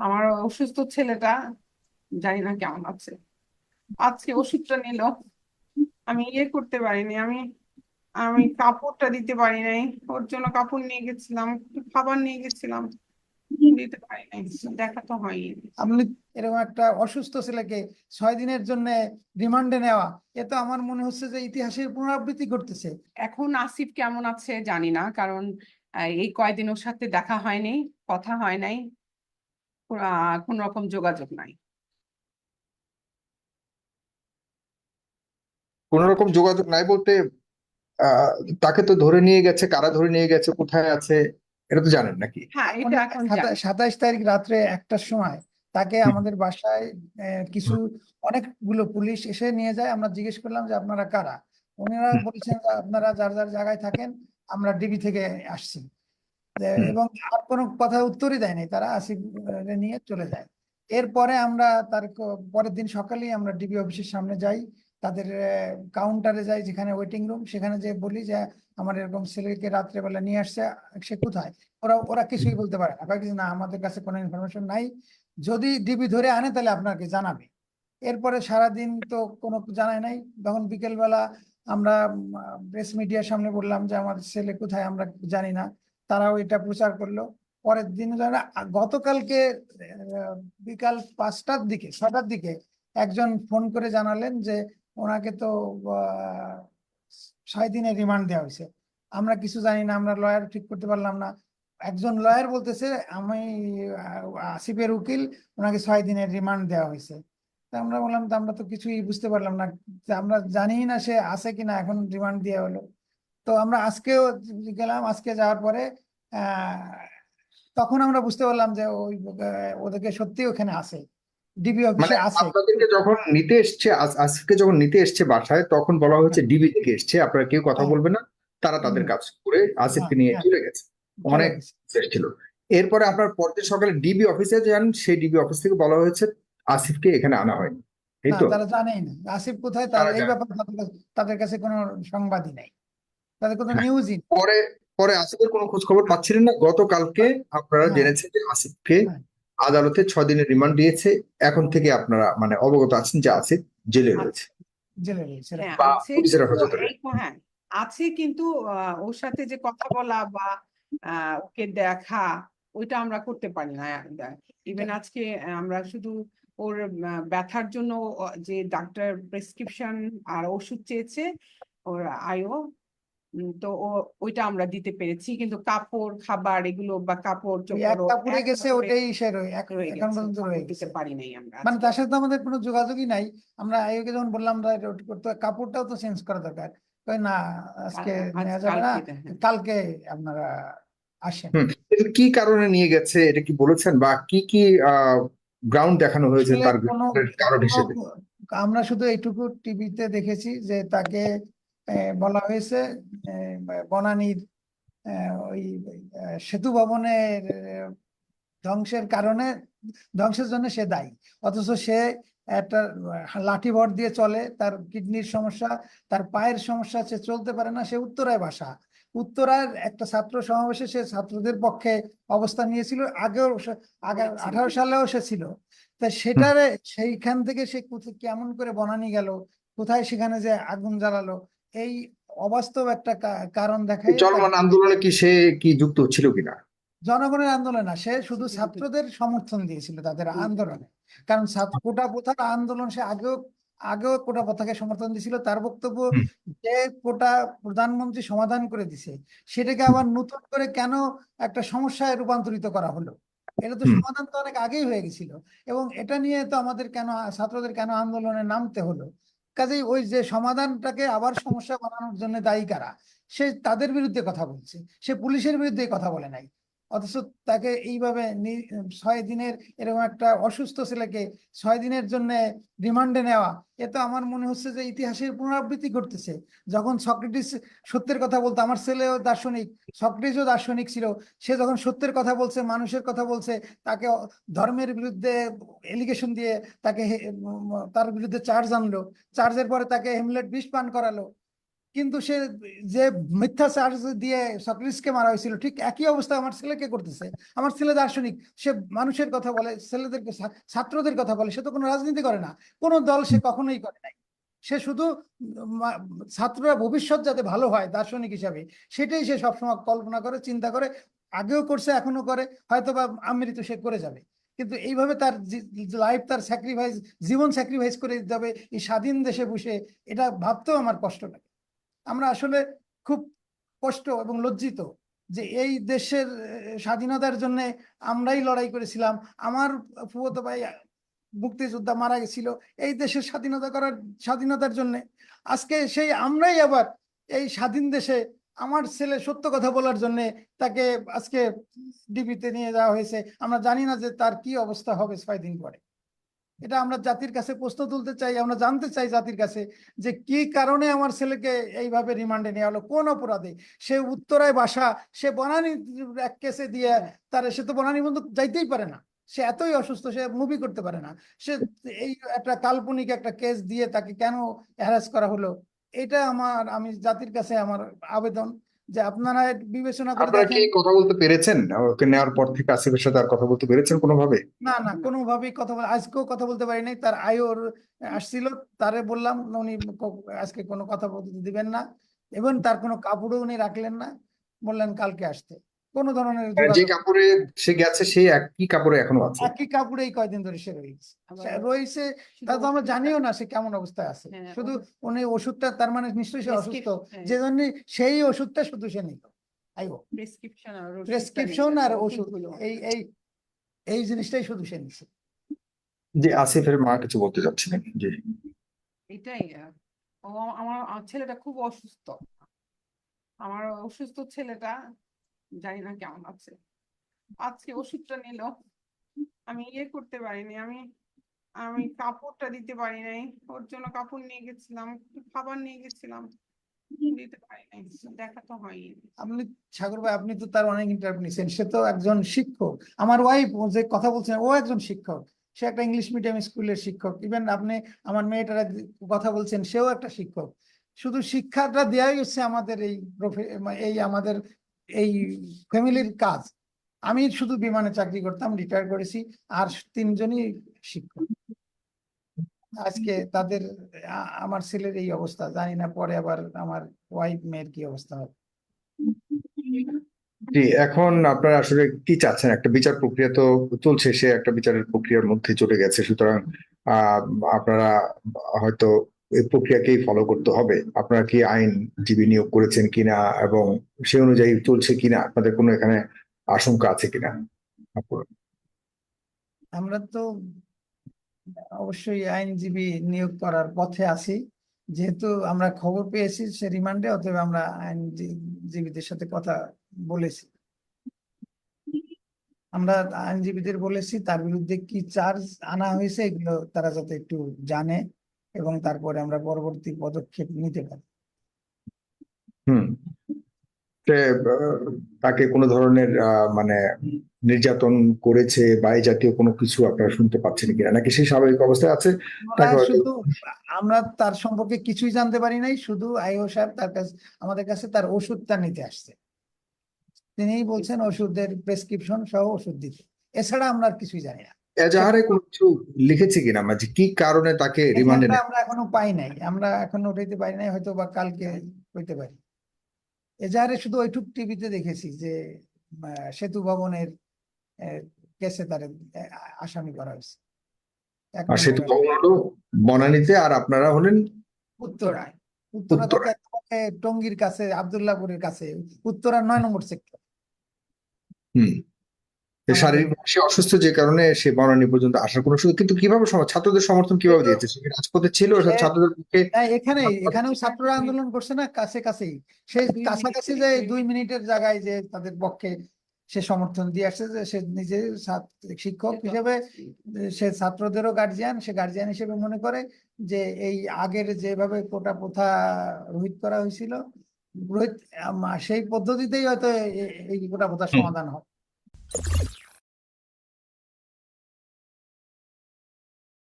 আমার অসুস্থ ছেলেটা জানি না কেমন আছে। আজকে ওষুধটা নিল। আমি ইয়ে করতে পারিনি আমি আমি কাপড়টা দিতে পারি নাই। ওর জন্য কাপড় নিয়ে গেছিলাম খাবার নিয়ে গেছিলাম। দিতে পারি নাই দেখা তো হয়নি আপনি এরকম একটা অসুস্থ ছেলেকে ছয় দিনের জন্য রিমান্ডে নেওয়া এ তো আমার মনে হচ্ছে যে ইতিহাসের পুনরাবৃত্তি করতেছে এখন আসিফ কেমন আছে জানি না কারণ এই কয়দিন ওর সাথে দেখা হয়নি কথা হয় নাই। কোন রকম যোগাযোগ নাই। কোন রকম যোগাযোগ নাই বলতে আহ তাকে তো ধরে নিয়ে গেছে কারা ধরে নিয়ে গেছে কোথায় আছে এটা তো জানেন নাকি? হ্যাঁ এটা এখন সাতা- সাতাইশ তারিখ রাত্রে একটার সময় তাকে আমাদের বাসায় আহ, কিছু অনেকগুলো পুলিশ এসে নিয়ে যায়। আমরা জিজ্ঞেস করলাম যে আপনারা কারা? ওনারা বলছেন যে আপনারা যার যার জায়গায় থাকেন আমরা ডিবি থেকে আসছি। এবং আর কোনো কথা উত্তরই দেয়নি তারা আসিফ নিয়ে চলে যায়। এরপরে আমরা তার পরের দিন সকালেই আমরা ডিবি অফিসের সামনে যাই। তাদের কাউন্টারে যাই যেখানে ওয়েটিং রুম সেখানে যে বলি যে আমার এরকম ছেলেকে রাত্রেবেলা নিয়ে আসছে সে কোথায়? ওরা ওরা কিছুই বলতে পারে না। কিছু না আমাদের কাছে কোনো ইনফরমেশন নাই। যদি ডিবি ধরে আনে তাহলে আপনাকে জানাবে। এরপরে সারাদিন তো কোনো জানায় নাই। তখন বিকেলবেলা আমরা প্রেস মিডিয়ার সামনে বললাম যে আমার ছেলে কোথায়? আমরা জানি না। তারাও এটা প্রচার করল। পরের দিন গতকালকে বিকাল পাঁচটার দিকে, ছটার দিকে একজন ফোন করে জানালেন যে ওনাকে তো ছয় দিনের রিমান্ড দেওয়া হয়েছে। আমরা কিছু জানি না, আমরা লয়ার ঠিক করতে পারলাম না। একজন লয়ার বলতেছে, আমি আসিফের উকিল, ওনাকে ছয় দিনের রিমান্ড দেওয়া হয়েছে। তা আমরা বললাম আমরা তো কিছুই বুঝতে পারলাম না। আমরা জানি না সে আছে কিনা, এখন রিমান্ড দেওয়া হলো। তো আমরা আজকেও গেলাম আজকে যাওয়ার পরে তখন আমরা বুঝতে পারলাম যে ওই ওদেরকে সত্যি ওখানে আছে। ডিবি অফিসে আছে। আপনাদেরকে যখন নিতে এসছে আজ- আজকে যখন নিতে এসছে বাসায় তখন বলা হয়েছে ডিবি থেকে এসছে আপনারা কেউ কথা হ্যাঁ। বলবেন না তারা তাদের। কাজ করে আসিফকে হ্যাঁ, নিয়ে হ্যাঁ। চলে গেছে। অনেক। এসেছিল এরপরে আপনার পরদিন সকালে ডিবি অফিসে যান সেই ডিবি অফিস থেকে বলা হয়েছে আসিফকে এখানে আনা হয়নি। তারা জানেই না। আসিফ কোথায়? তারা এই ব্যাপারে তাদের কাছে কোনো সংবাদই নাই। তাদের কোনো হ্যাঁ। নিউজই পরে পরে আসিফের কোনো খোঁজ খবর পাচ্ছিলেন না। গতকালকে আপনারা হ্যাঁ। জেনেছেন যে আসিফকে হ্যাঁ। আদালতে ছয় দিনের রিমান্ড দিয়েছে। এখন থেকে আপনারা মানে অবগত আছেন যে আসিফ জেলে রয়েছে। জেলে রয়েছে হ্যাঁ বা আছে পুলিশের কিন্তু হেফাজতে হ্যাঁ আছে কিন্তু আহ, ওর সাথে যে কথা বলা বা আহ, ওকে দেখা ওইটা আমরা করতে পারি না ইভেন আজকে আহ, আমরা শুধু ওর ব্যথার জন্য যে ডাক্তার প্রেসক্রিপশন আর ওষুধ চেয়েছে ওর আয়ো তো ও ওইটা আমরা দিতে পেরেছি। কিন্তু কাপড় খাবার এগুলো বা কাপড় ওই চোপড় এক ও গেছে ওটাই সে রয়ে এখন পর্যন্ত রয়ে দিতে গেছে। পারি নাই আমরা। মানে তার সাথে আমাদের কোনো যোগাযোগই নাই। আমরা আয়োগে যখন বললাম আমরা করতে কাপড়টাও তো চেঞ্জ করা দরকার। কই না আজকে নেওয়া যাবে না কালকে আপনারা আসেন। কি কারণে নিয়ে গেছে এটা কি বলেছেন? বা কি কি গ্রাউন্ড দেখানো হয়েছে তার কোনো কারণ হিসেবে? আমরা শুধু এইটুকু টিভিতে দেখেছি যে তাকে বলা হয়েছে বনানীর ওই সেতু ভবনের ধ্বংসের কারণে ধ্বংসের জন্য সে দায়ী। অথচ সে একটা লাঠি ভর দিয়ে চলে তার কিডনির সমস্যা তার পায়ের সমস্যা সে চলতে পারে না সে উত্তরায় বাসা। উত্তরার একটা ছাত্র সমাবেশে সে ছাত্রদের পক্ষে অবস্থান নিয়েছিল আগেও আগে আঠারো সালেও সে ছিল। তা সেটারে সেইখান থেকে সে কেমন করে বনানি গেল কোথায় সেখানে যে আগুন জ্বালালো এই অবাস্তব একটা কারণ দেখায় চলমান আন্দোলনে কি সে কি যুক্ত ছিল কিনা? জনগণের আন্দোলন না সে শুধু ছাত্রদের সমর্থন দিয়েছিল তাদের আন্দোলনে। কারণ কোটা প্রথার আন্দোলন সে আগেও আগেও কোটা প্রথাকে সমর্থন দিয়েছিল। তার বক্তব্য যে কোটা প্রধানমন্ত্রী সমাধান করে দিছে সেটাকে আবার নতুন করে কেন একটা সমস্যায় রূপান্তরিত করা হলো? এটা তো সমাধান তো অনেক আগেই হয়ে গেছিল। এবং এটা নিয়ে তো আমাদের কেন ছাত্রদের কেন আন্দোলনে নামতে হলো? কাজেই ওই যে সমাধানটাকে আবার সমস্যা বানানোর জন্য দায়ী কারা? সে তাদের বিরুদ্ধে কথা বলছে, সে পুলিশের বিরুদ্ধে কথা বলে নাই। অথচ তাকে এইভাবে ছয় দিনের এরকম একটা অসুস্থ ছেলেকে ছয় দিনের জন্য রিমান্ডে নেওয়া, এ তো আমার মনে হচ্ছে যে ইতিহাসের পুনরাবৃত্তি করতেছে যখন সক্রেটিস সত্যের কথা বলতো, আমার ছেলেও দার্শনিক, সক্রেটিসও দার্শনিক ছিল, সে যখন সত্যের কথা বলছে, মানুষের কথা বলছে, তাকে ধর্মের বিরুদ্ধে এলিগেশন দিয়ে তাকে তার বিরুদ্ধে চার্জ আনলো। চার্জের পরে তাকে হেমলেট বিষ পান করালো। কিন্তু সে যে মিথ্যা চার্জ দিয়ে সক্রেটিসকে মারা হয়েছিল, ঠিক একই অবস্থা আমার ছেলেকে করতেছে? আমার ছেলে দার্শনিক, সে মানুষের কথা বলে, ছেলেদেরকে ছাত্রদের কথা বলে, সে তো কোনো রাজনীতি করে না। কোনো দল সে কখনোই করে নাই। সে শুধু ছাত্ররা ভবিষ্যৎ যাতে ভালো হয় দার্শনিক হিসাবে, সেটাই সে সবসময় কল্পনা করে, চিন্তা করে, আগেও করছে এখনও করে হয়তো বা আমৃত সে করে যাবে। কিন্তু এইভাবে তার লাইফ তার স্যাক্রিফাইস জীবন স্যাক্রিফাইস করে দিতে হবে এই স্বাধীন দেশে বসে, এটা ভাবতেও আমার কষ্ট লাগে। আমরা আসলে খুব কষ্ট এবং লজ্জিত যে এই দেশের স্বাধীনতার জন্য আমরাই লড়াই করেছিলাম। আমার ফুফতো ভাই মুক্তিযোদ্ধা মারা গেছিল। এই দেশের স্বাধীনতা করার, স্বাধীনতার জন্য। আজকে সেই আমরাই আবার এই স্বাধীন দেশে আমার ছেলে সত্য কথা বলার জন্য তাকে আজকে ডিবিতে নিয়ে যাওয়া হয়েছে। আমরা জানি না যে তার কি অবস্থা হবে ছয় দিন পরে। এটা আমরা জাতির কাছে প্রশ্ন তুলতে চাই, আমরা জানতে চাই জাতির কাছে যে কি কারণে আমার ছেলেকে এইভাবে রিমান্ডে নেওয়া হলো, কোন অপরাধে? সে উত্তরায় বাসা, সে বনানী এক কেসে দিয়ে তার, সে তো বনানী বন্ধু যাইতেই পারে না। সে এতই অসুস্থ, সে মুভি করতে পারে না। সে এই একটা কাল্পনিক একটা কেস দিয়ে তাকে কেন হ্যারাস করা হলো? এটা আমার, আমি জাতির কাছে আমার আবেদন। যে আপনারা বিবেচনা করে আপনারা কি কথা বলতে পেরেছেন? ওকে নেওয়ার পর থেকে আসিফের সাথে আর কথা বলতে পেরেছেন কোনোভাবে? না না কোনোভাবেই কথা বলে আজকেও কথা বলতে পারি নাই। তার আয়োর আসছিল তারে বললাম উনি আজকে কোনো কথা বলতে দিবেন না। এবং তার কোনো কাপড়ও উনি রাখলেন না। বললেন কালকে আসতে। কোনো ধরনের যে কাপড়ে সে গেছে সেই একই কাপড়ে এখনও আছে। একই কাপড়েই কয়দিন ধরে সে রয়েছে। রয়েছে তা তো আমরা জানিও না সে কেমন অবস্থায় আছে। হ্যাঁ, শুধু উনি ওষুধটা তার মানে নিশ্চয়ই সে অসুস্থ। হ্যাঁ। যে জন্য সেই ওষুধটা শুধু সে নিল। প্রেসক্রিপশন আর ওষুধ। ওষুধগুলো। এই এই এই জিনিসটাই শুধু সে নিচ্ছে যে আসিফের মা কিছু বলতে চাচ্ছিলেন? জি। এটাই আমার ছেলেটা খুব অসুস্থ। আমার অসুস্থ ছেলেটা জানি না কেমন আছে। আজকে ওষুধটা নিল। আমি ইয়ে করতে পারিনি, আমি আমি কাপড়টা দিতে পারি নাই। ওর জন্য কাপড় নিয়ে গেছিলাম খাবার নিয়ে গেছিলাম আপনি তো তার অনেক ইন্টারভিউ সে তো একজন শিক্ষক। আমার ওয়াইফ যে কথা বলছেন ও একজন শিক্ষক। সে একটা ইংলিশ মিডিয়াম স্কুলের শিক্ষক। ইভেন আপনি, আমার মেয়েটার কথা বলছেন, সেও একটা শিক্ষক। শুধু শিক্ষাটা দেওয়াই হচ্ছে আমাদের এই এই আমাদের এই ফ্যামিলির কাজ। আমি শুধু বিমানে চাকরি করতাম রিটায়ার করেছি, আর তিনজনই শিক্ষক। আজকে তাদের আমার ছেলের এই অবস্থা, জানি না পরে আবার আমার ওয়াইফ মেয়ের কি অবস্থা হবে। জি, এখন আপনারা আসলে কি চাচ্ছেন? একটা বিচার প্রক্রিয়া তো চলছে, সে একটা বিচারের প্রক্রিয়ার মধ্যে চলে গেছে, সুতরাং আপনারা হয়তো প্রক্রিয়াকেই ফলো করতে হবে। আপনারা কি আইনজীবী নিয়োগ করেছেন কিনা এবং সে অনুযায়ী চলছে কিনা? আপনাদের কোনো এখানে আশঙ্কা আছে কিনা? আমরা তো অবশ্যই আইনজীবী নিয়োগ করার পথে আছি। যেহেতু আমরা খবর পেয়েছি, সে রিমান্ডে, অতএব আমরা আইনজীবীদের সাথে কথা বলেছি। আমরা আইনজীবীদের বলেছি, তার বিরুদ্ধে কি চার্জ আনা হয়েছে, এগুলো তারা যাতে একটু জানে। এবং তারপরে আমরা পরবর্তী পদক্ষেপ নিতে পারি। হুম। তাকে কোনো ধরনের মানে নির্যাতন করেছে বা এই জাতীয় কোনো কিছু আপনারা শুনতে পাচ্ছেন কিনা? নাকি সে স্বাভাবিক অবস্থায় আছে? আমরা শুধু আমরা তার সম্পর্কে কিছুই জানতে পারি নাই শুধু আইও সাহেব তার কাছে আমাদের কাছে তার ওষুধটা নিতে আসছে। তিনিই বলছেন ওষুধের প্রেসক্রিপশন সহ ওষুধ দিতে। এছাড়া আমরা কিছুই জানি না। এজাহারে কোনো কিছু লিখেছে কিনা? মানে কি কারণে তাকে রিমান্ডে আমরা এখনও পাই নাই। আমরা এখনও উঠাইতে পারি নাই হয়তো বা কালকে হইতে পারি। এজাহারে শুধু ওইটুক টিভিতে দেখেছি যে সেতু ভবনের কেসে তার আসামি করা হয়েছে। আর সেতু ভবন হলো বনানীতে আর আপনারা হলেন উত্তরায় উত্তরা উত্তরায়। টঙ্গীর কাছে আবদুল্লাহপুরের কাছে। উত্তরা নয় নম্বর সেক্টর হুম। শারীরিক সে অসুস্থ যে কারণে সে বনানী পর্যন্ত আসার কোনো সুযোগ কিন্তু কীভাবে ছাত্রদের সমর্থন কীভাবে দিয়েছে? সে রাজপথে ছিল ছাত্রদের পক্ষে এখানেই এখানেও ছাত্ররা আন্দোলন করছে না কাছে কাছেই সে কাছাকাছি মিনিটের যে দুই মিনিটের জায়গায় যে তাদের পক্ষে সে সমর্থন দিয়ে আসছে যে সে নিজে ছাত্র- শিক্ষক হিসেবে সে ছাত্রদেরও গার্জিয়ান সে গার্জিয়ান হিসেবে মনে করে যে এই আগের যেভাবে কোটা প্রথা রোহিত করা হয়েছিল রোহিত সেই পদ্ধতিতেই হয়তো এই কোটা প্রথার সমাধান হয় Okay.